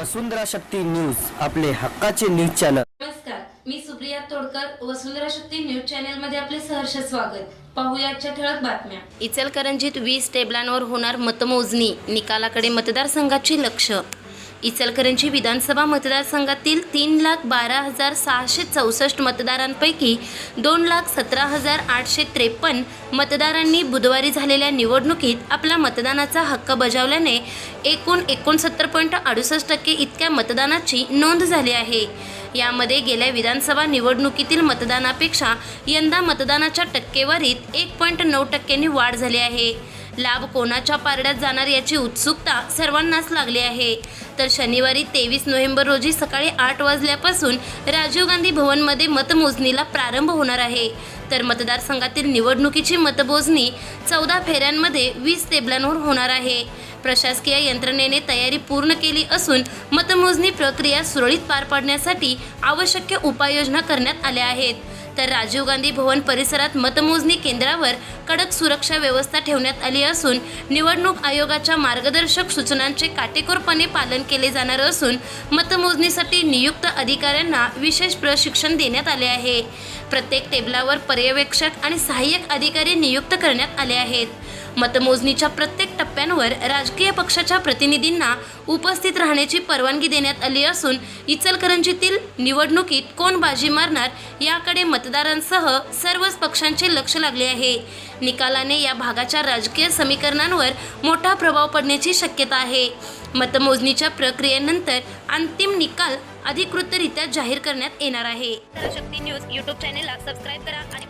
वसुंधरा Shakti news आपले हक्काचे news channel. नमस्कार मी सुप्रिया तोडकर वसुंधरा शक्ती न्यूज चॅनलमध्ये आपले सहर्ष स्वागत. पाहूया आजच्या ठळक बातम्या. इचलकरंजीत वीस टेबलांवर होणार मतमोजणी निकालाकडे मतदारसंघाची लक्ष. इचलकरंजी विधानसभा मतदारसंघातील तीन लाख बारा हजार सहाशे चौसष्ट मतदारांपैकी दोन लाख सतरा हजार आठशे त्रेपन्न मतदारांनी बुधवारी झालेल्या निवडणुकीत आपला मतदानाचा हक्क बजावल्याने एकूण एकोणसत्तर पॉईंट अडुसष्ट टक्के इतक्या मतदानाची नोंद झाली आहे. यामध्ये गेल्या विधानसभा निवडणुकीतील मतदानापेक्षा यंदा मतदानाच्या टक्केवारीत एक पॉईंट नऊ टक्क्यांनी वाढ झाली आहे. लाभ कोणाच्या पारड्यात जाणार याची उत्सुकता सर्वांनाच लागली आहे. तर शनिवारी तेवीस नोव्हेंबर रोजी सकाळी आठ वाजल्यापासून राजीव गांधी भवनमध्ये मतमोजणीला प्रारंभ होणार आहे. तर मतदारसंघातील निवडणुकीची मतमोजणी चौदा फेऱ्यांमध्ये वीस टेबलांवर होणार आहे. प्रशासकीय यंत्रणेने तयारी पूर्ण केली असून मतमोजणी प्रक्रिया सुरळीत पार पाडण्यासाठी आवश्यक उपाययोजना करण्यात आल्या आहेत. तर राजीव गांधी भवन परिसरात मतमोजणी केंद्रावर कडक सुरक्षा व्यवस्था ठेवण्यात आली असून निवडणूक आयोगाच्या मार्गदर्शक सूचनांचे काटेकोरपणे पालन केले जाणार असून मतमोजणीसाठी नियुक्त अधिकाऱ्यांना विशेष प्रशिक्षण देण्यात आले आहे. प्रत्येक टेबलावर पर्यवेक्षक आणि सहाय्यक अधिकारी नियुक्त करण्यात आले आहेत. मतमोजणीच्या प्रत्येक टप्प्यांवर राजकीय पक्षाच्या प्रतिनिधींना उपस्थित राहण्याची परवानगी देण्यात आली असून इचलकरंजीतील निवडणुकीत कोण बाजी मारणार याकडे मतदारांसह सर्वच पक्षांचे लक्ष लागले आहे. निकालाने या भागाच्या राजकीय समीकरणांवर मोठा प्रभाव पडण्याची शक्यता आहे. मतमोजणीच्या प्रक्रियेनंतर अंतिम निकाल अधिकृतरित्या जाहीर करण्यात येणार आहे. न्यूज यूट्यूब चॅनेलला सबस्क्राईब करा आणि